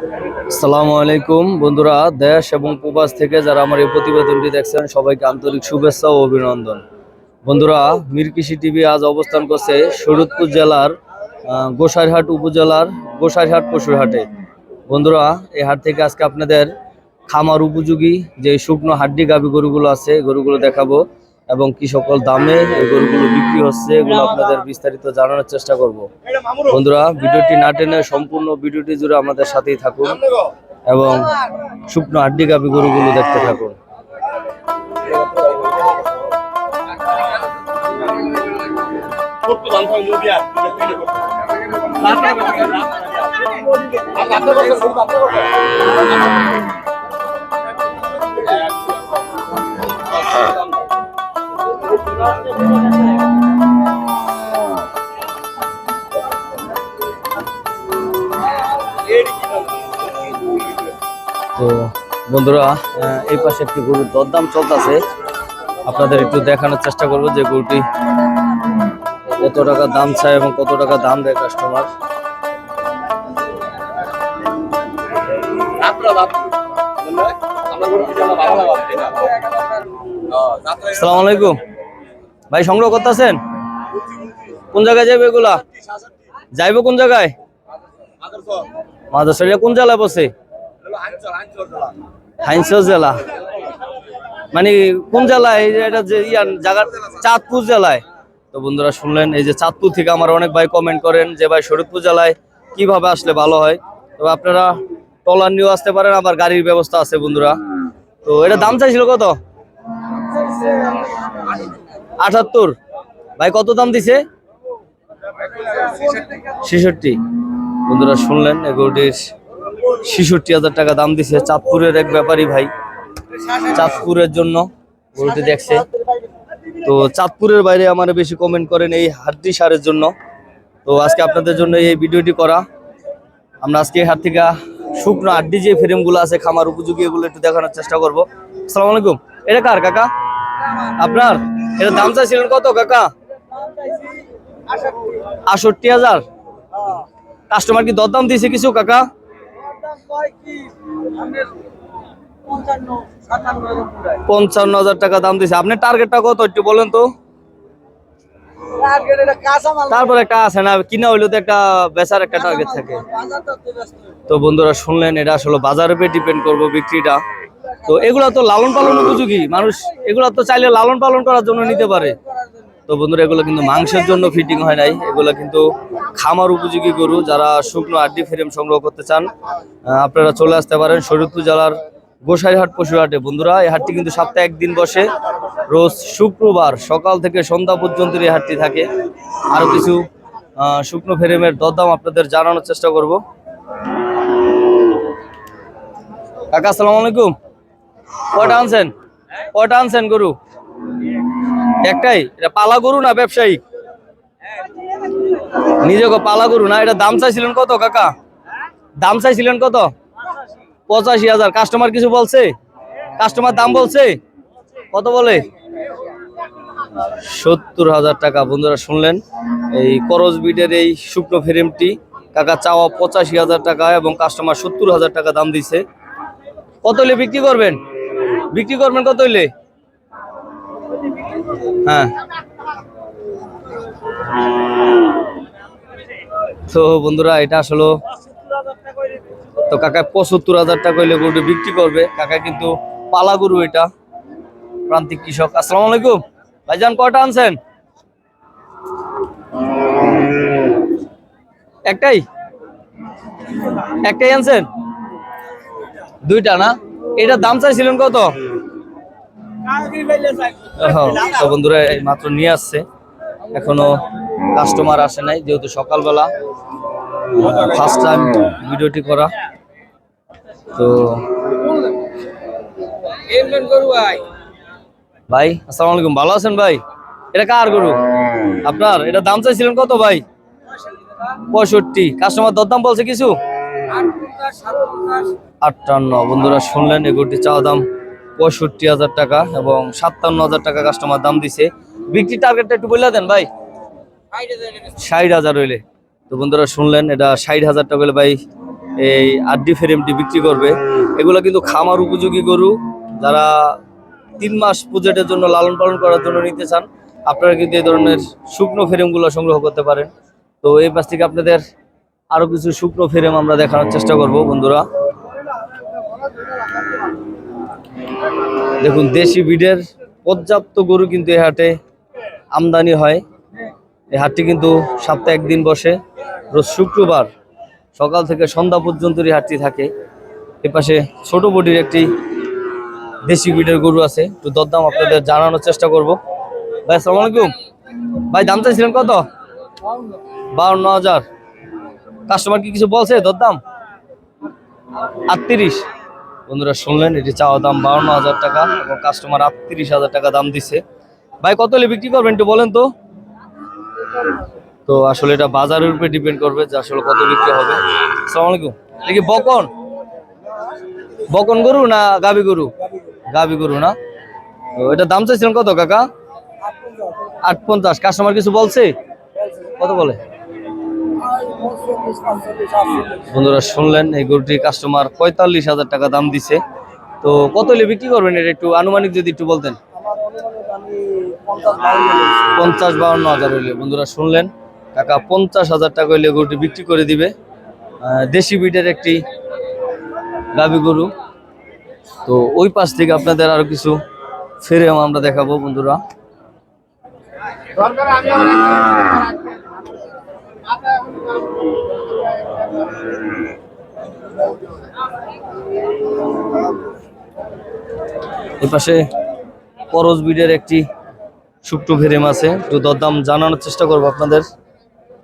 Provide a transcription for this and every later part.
আসসালামু আলাইকুম। বন্ধুরা, দেশ এবং প্রবাস থেকে যারা আমার এই প্রতিবেদনটি দেখছেন, সবাইকে আন্তরিক শুভেচ্ছা ও অভিনন্দন। বন্ধুরা মীর কৃষি টিভি আজ অবস্থান করছে শরীয়তপুর জেলার গোসাইরহাট উপজেলার, গোসাইরহাট পশুর হাটে বন্ধুরা, এই হাট থেকে আজকে আপনাদের খামার উপযোগী যে শুকনো হাড্ডি গাভি গরুগুলো আছে, গরুগুলো দেখাবো। এবং কি সকল দামে এই গরুগুলো বিক্রি হচ্ছে, এগুলো আপনাদের বিস্তারিত জানানোর চেষ্টা করব। বন্ধুরা, ভিডিওটি না টেনে সম্পূর্ণ ভিডিওটি জুড়ে আমাদের সাথেই থাকুন এবং শুকনো হাড্ডি গাভি গরুগুলো দেখতে থাকুন। তো বন্ধুরা এই পাশে একটি গরুর দরদাম চলতেছে। আপনাদের একটু দেখানোর চেষ্টা করব যে গরুটি কত টাকা দাম চায় এবং কত টাকা দাম দেয় কাস্টমার সালাম আলাইকুম। ভাই, সংগ্রহ করতেছেন? কোন জায়গায় যাবে এগুলা? যাইবো কোন জায়গায়? মাদাসরিয়া কোন জেলায় বসে হাইন্সর জেলা। মানে কোন জেলায় এটা যে জায়গা চাঁদপুর জেলায়। তো বন্ধুরা শুনলেন, এই যে চাঁদপুর থেকে আমার অনেক ভাই কমেন্ট করেন যে, ভাই শরীরপুর জেলায় কীভাবে আসলে ভালো হয়? তো আপনারা টলার নিয়েও আসতে পারেন, আবার গাড়ির ব্যবস্থা আছে বন্ধুরা। তো এটা দাম চাইছিল কত? আটাত্তর। ভাই, কত দাম দিছে? ছেষট্টি। বন্ধুরা, শুনলেন? এগুলোটির ছেষট্টি হাজার টাকা দাম দিছে চাঁদপুরের এক ব্যাপারী ভাই। চাঁদপুরের জন্য গরুটি দেখছে। তো চাঁদপুরের বাইরে আমার বেশি কমেন্ট করেন এই হাড্ডি সারের জন্য। তো আজকে আপনাদের জন্য এই ভিডিওটি করা। আমরা আজকে হাট থেকে শুকনো হাড্ডি যে ফ্রেমগুলো আছে খামার উপযোগী এগুলো একটু দেখানোর চেষ্টা করব। আসসালামু আলাইকুম। এটা কার, কাকা? আপনার? এটা দাম চাইছিলেন কত, কাকা? আষট্টি হাজার। কাস্টমার কি দরদাম দিয়েছে কিছু, কাকা? পঞ্চান্ন হাজার টাকা দাম দিয়েছে আপনার টার্গেটটা কত, একটু বলেন তো? তারপরে একটা আছে না, কিনা হইল তো একটা বেচার একটা টার্গেট থাকে। তো বন্ধুরা শুনলেন, এটা আসলে বাজারের উপরে ডিপেন্ড করব বিক্রিটা। তো এগুলা তো লালন পালন উপযোগী। মানুষ এগুলা তো চাইলে লালন পালন করার জন্য নিতে পারে। তো বন্ধুরা, এগুলো কিন্তু মাংসের জন্য ফিটিং হয় নাই। এগুলো কিন্তু খামার উপযোগী গরু। যারা শুকনো আড্ডি ফ্রেম সংগ্রহ করতে চান আপনারা চলে আসতে পারেন শরীরপুর জেলার গোসাইহাট পশু হাটে বন্ধুরা, এই হাটটি কিন্তু সপ্তাহে একদিন বসে। রোজ শুক্রবার সকাল থেকে সন্ধ্যা পর্যন্ত এই হাটটি থাকে। আরও কিছু শুকনো ফ্রেমের দরদাম আপনাদের জানানোর চেষ্টা করব। কাকা, আসসালামু আলাইকুম। কয়টা আনছেন? কয়টা আনছেন গরু? একটাই? এটা পালা গরু না ব্যবসায়ী? নিজে পালা গরু না? এটা দাম চাইছিলেন কত, কাকা? দাম চাইছিলেন কত? পঁচাশি হাজার। কাস্টমার কিছু বলছে? কাস্টমার দাম বলছে? কত বলে? সত্তর হাজার টাকা। বন্ধুরা শুনলেন? এই করজ বিটের এই শুকনো ফ্রেমটি, কাকা চাওয়া পঁচাশি হাজার টাকা এবং কাস্টমার সত্তর হাজার টাকা দাম দিছে। কত হলে বিক্রি করবেন? বিক্রি করবেন কত হইলে? হ্যাঁ। তো বন্ধুরা, এটা আসলে তো কাকা পঁচাত্তর হাজার টাকা হইলে গরুটি বিক্রি করবে। কাকা কিন্তু পালা গরু এটা, প্রান্তিক কৃষক। আসসালামু আলাইকুম। ভাইজান, কয়টা আনছেন? একটাই? একটাই আনছেন? দুইটা না? এটার দাম চাইছিলেন কত? তো বন্ধুরা, এই মাত্র নিয়ে আসছে। এখনও কাস্টমার আসে নাই, যেহেতু সকালবেলা ফার্স্ট টাইম ভিডিওটি করা। তো ভাই, আসসালামু আলাইকুম। ভালো আছেন ভাই? এটা কার গরু? আপনার? এটা দাম চাইছিলেন কত ভাই? পঁয়ষট্টি। কাস্টমার দরদাম বলছে কিছু? আটান্ন। বন্ধুরা শুনলেন এই গরুটি চাওয়া দাম পঁয়ষট্টি হাজার টাকা এবং সাতান্ন হাজার টাকা কাস্টমার দাম দিছে। বিক্রি টার্গেটটা একটু বলে দেন ভাই। ষাট হাজার হইলে। তো বন্ধুরা শুনলেন, এটা ষাট হাজার টাকা হলে ভাই এই আড্ডি ফ্রেমটি বিক্রি করবে। এগুলো কিন্তু খামার উপযোগী গরু। যারা তিন মাস পুজোটের জন্য লালন পালন করার জন্য নিতে চান, আপনারা কিন্তু এই ধরনের শুকনো ফ্রেমগুলো সংগ্রহ করতে পারেন। তো এই পাশ থেকে আপনাদের আরও কিছু শুকনো ফ্রেম আমরা দেখানোর চেষ্টা করব, বন্ধুরা। দেখুন, দেশি বিডের পর্যাপ্ত গরু কিন্তু এই হাটে আমদানি হয়। এই হাটটি কিন্তু সপ্তাহে একদিন বসে, রোজ শুক্রবার সকাল থেকে সন্ধ্যা পর্যন্ত এই হাটটি থাকে। এপাশে ছোট বডির একটি দেশি বিডের গরু আছে, একটু দরদাম আপনাদের জানানোর চেষ্টা করব। ভাই, আসসালামু ভাই, দাম চাইছিলেন কত? বাউন্ন হাজার। কাস্টমার কি কিছু বলছে? দরদাম আটত্রিশ। বন্ধুরা শুনলেন, এটি চাওয়া দাম বাউন্ন হাজার টাকা এবং কাস্টমার আটত্রিশ হাজার টাকা দাম দিছে। ভাই, কত হলে বিক্রি করবেন একটু বলেন তো? তো আসলে এটা বাজারের উপরে ডিপেন্ড করবে যে আসলে কত বিক্রি হবে। আসসালামু আলাইকুম। কি বকন? বকন গরু না গাবি গরু? গাবি গরু না। তো এটা দাম চাইছিলেন কত, কাকা? আট পঞ্চাশ কাস্টমার কিছু বলছে? কত বলে? বন্ধুরা, শুনলেন, এই গরুটি কাস্টমার পঁয়তাল্লিশ হাজার টাকা দাম দিছে। তো কত হলে বিক্রি করবেন? এটা একটু আনুমানিক যদি একটু বলতেন। পঞ্চাশ বাউন্ন হাজার হইলে। বন্ধুরা, শুনলেন টাকা পঞ্চাশ হাজার টাকা হইলে গরুটি বিক্রি করে দিবে। দেশি বিটের একটি গাবি গরু। তো ওই পাশ থেকে আপনাদের আরও কিছু ফেরেম আমরা দেখাবো, বন্ধুরা। এই পাশে করজ বিডের একটি শুকটো ফেরেম আছে। একটু দরদাম জানানোর চেষ্টা করব আপনাদের।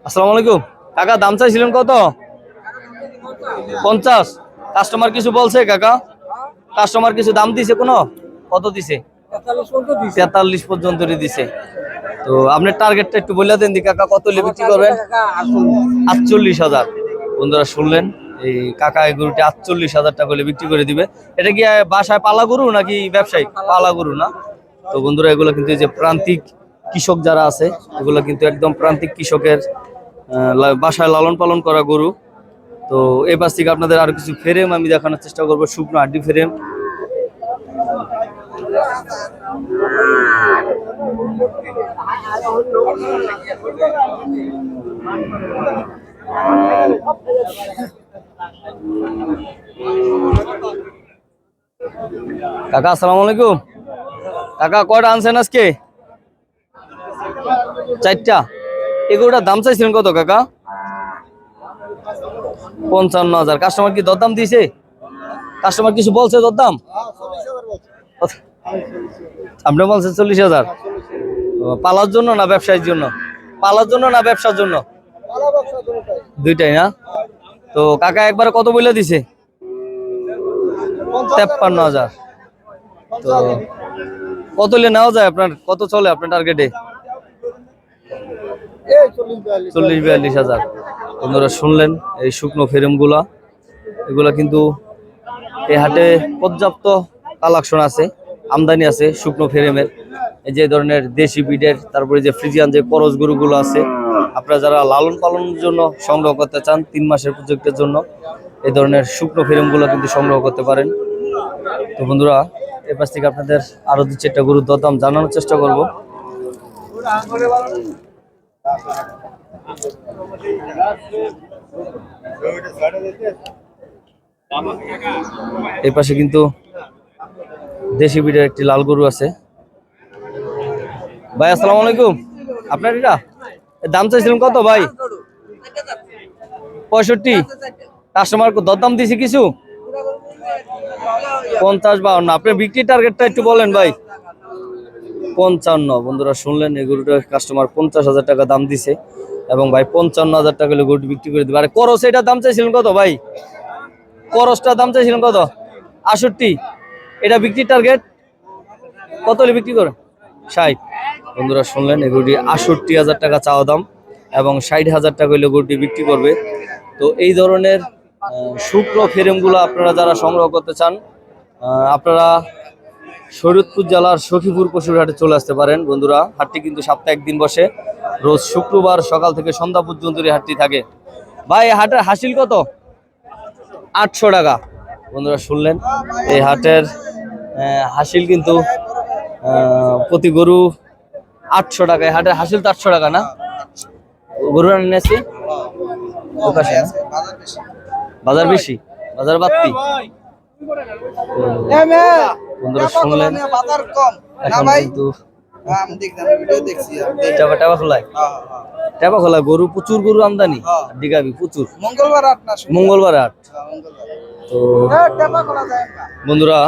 আসসালামু আলাইকুম। কাকা দাম চাইছিলেন কত? পঞ্চাশ। কাস্টমার কিছু বলছে কাকা? কাস্টমার কিছু দাম দিছে কোনো? কত দিছে? তেতাল্লিশ পর্যন্ত দিছে। তো আপনার টার্গেটটা একটু বলে দেন দি কাকা কত হলে বিক্রি করবেন? আটচল্লিশ হাজার। বন্ধুরা শুনলেন এই কাকা এই গরুটি আটচল্লিশ হাজার টাকা হলে বিক্রি করে দিবে। এটা কি বাসায় পালা গরু নাকি ব্যবসায়িক পালা গরু। না? তো বন্ধুরা এগুলো কিন্তু এই যে প্রান্তিক কৃষক যারা আছে এগুলো কিন্তু একদম প্রান্তিক কৃষকের বাসায় লালন পালন করা গরু। তো পাশ থেকে আপনাদের আরও কিছু ফ্রেম আমি দেখানোর চেষ্টা করব শুকনো আড্ডি ফ্রেম কাকা আসসালামু আলাইকুম। কাকা কয়টা আনছেন আজকে? চারটা। এগুলোটার দাম চাইছিলেন কত কাকা? পঞ্চান্ন হাজার। কাস্টমার কি দরদাম দিয়েছে? কাস্টমার কিছু বলছে দরদাম? আপনি বলছেন চল্লিশ হাজার। পালার জন্য না ব্যবসায়ের জন্য? পালার জন্য না ব্যবসার জন্য? দুইটাই না? তো কাকা একবার কত বলে দিছে? তেপ্পান্ন হাজার। তো কত হলে নেওয়া যায় আপনার? কত চলে আপনার টার্গেটে চল্লিশ বিয়াল্লিশ হাজার। আপনারা শুনলেন এই শুকনো ফ্রেমগুলা? এগুলা কিন্তু এই হাটে পর্যাপ্ত কালেকশন আছে। আমদানি আছে শুকনো ফ্রেমের। যে ধরনের দেশি বিডের তারপরে যে ফ্রিজিয়ান যে করজ গরুগুলো আছে, আপনারা যারা লালন পালনের জন্য সংগ্রহ করতে চান, তিন মাসের প্রজেক্টের জন্য, এই ধরনের শুকনো ফ্রেমগুলো কিন্তু সংগ্রহ করতে পারেন। তো বন্ধুরা এর পাশ থেকে আপনাদের আরও দু চারটা গরুর দরদাম জানানোর চেষ্টা করব। এই পাশে কিন্তু দেশি বিডের একটি লাল গরু আছে। ভাই, আসসালামু আলাইকুম। আপনার এটা? দাম চাইছিলেন কত, ভাই? পঁয়ষট্টি। কাস্টমার দরদাম দিয়েছে কিছু? পঞ্চাশ বাউন্ন আপনি বিক্রি টার্গেটটা একটু বলেন, ভাই। পঞ্চান্ন। বন্ধুরা, শুনলেন, এই গরুটা কাস্টমার পঞ্চাশ হাজার টাকা দাম দিছে। এবং ভাই, পঞ্চান্ন হাজার টাকা হলে বিক্রি করে দিবে। আরে, করস এটার দাম চাইছিলেন কত, ভাই? করসটার দাম চাইছিলেন কত? আষট্টি এটা বিক্রি টার্গেট কত হলে বিক্রি করে? ষাট। বন্ধুরা শুনলেন এই গরুটি আষট্টি হাজার টাকা চাওয়া দাম এবং ষাট হাজার টাকা হলে গরুটি বিক্রি করবে। তো এই ধরনের শুক্র ফ্রেমগুলো আপনারা যারা সংগ্রহ করতে চান আপনারা শরীয়তপুর জেলার সখীপুর পশুর হাটে চলে আসতে পারেন। বন্ধুরা, হাটটি কিন্তু সপ্তাহে একদিন বসে। রোজ শুক্রবার সকাল থেকে সন্ধ্যা পর্যন্ত এই হাটটি থাকে। ভাই, হাটের হাসিল কত? আটশো টাকা। বন্ধুরা শুনলেন এই হাটের হাসিল কিন্তু প্রতি গরু আটশো টাকা এই হাটের হাসিল তো আটশো টাকা না? গরু এনেছি বাজার বেশি? বাজার বাড়তি? বন্ধুরা শুনলেন। এখন কিন্তু হ্যাঁ, হ্যাঁ, হ্যাঁ। গরু প্রচুর গরু আমদানি। হ্যাঁ। প্রচুর। মঙ্গলবার আট মঙ্গলবার হ্যাঁ, মঙ্গলবার। তো হ্যাঁ। বন্ধুরা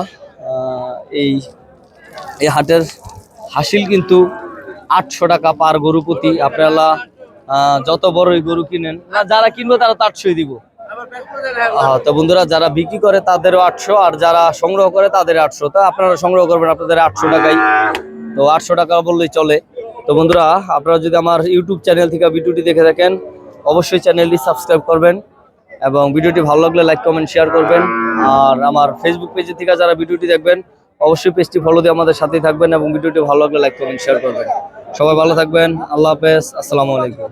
এই এই হাটের হাসিল কিন্তু আটশো টাকা পার গরু প্রতি। আপনারা যত বড়ই গরু কিনেন না যারা কিনবে তারা তো আটশোই দিব। তো বন্ধুরা যারা বিক্রি করে তাদেরও আটশো আর যারা সংগ্রহ করে তাদের আটশো। তা আপনারা সংগ্রহ করবেন আপনাদের আটশো টাকাই। তো আটশো টাকা বললেই চলে। তো বন্ধুরা আপনারা যদি আমার ইউটিউব চ্যানেল থেকে ভিডিওটি দেখে থাকেন অবশ্যই চ্যানেলটি সাবস্ক্রাইব করবেন। এবং ভিডিওটি ভালো লাগলে লাইক কমেন্ট শেয়ার করবেন। আর আমার ফেসবুক পেজে থেকে যারা ভিডিওটি দেখবেন, অবশ্যই পেজটি ফলো দিয়ে আমাদের সাথেই থাকবেন এবং ভিডিওটি ভালো লাগলে লাইক কমেন্ট শেয়ার করবেন। সবাই ভালো থাকবেন। আল্লাহ হাফেজ। আসসালামু আলাইকুম।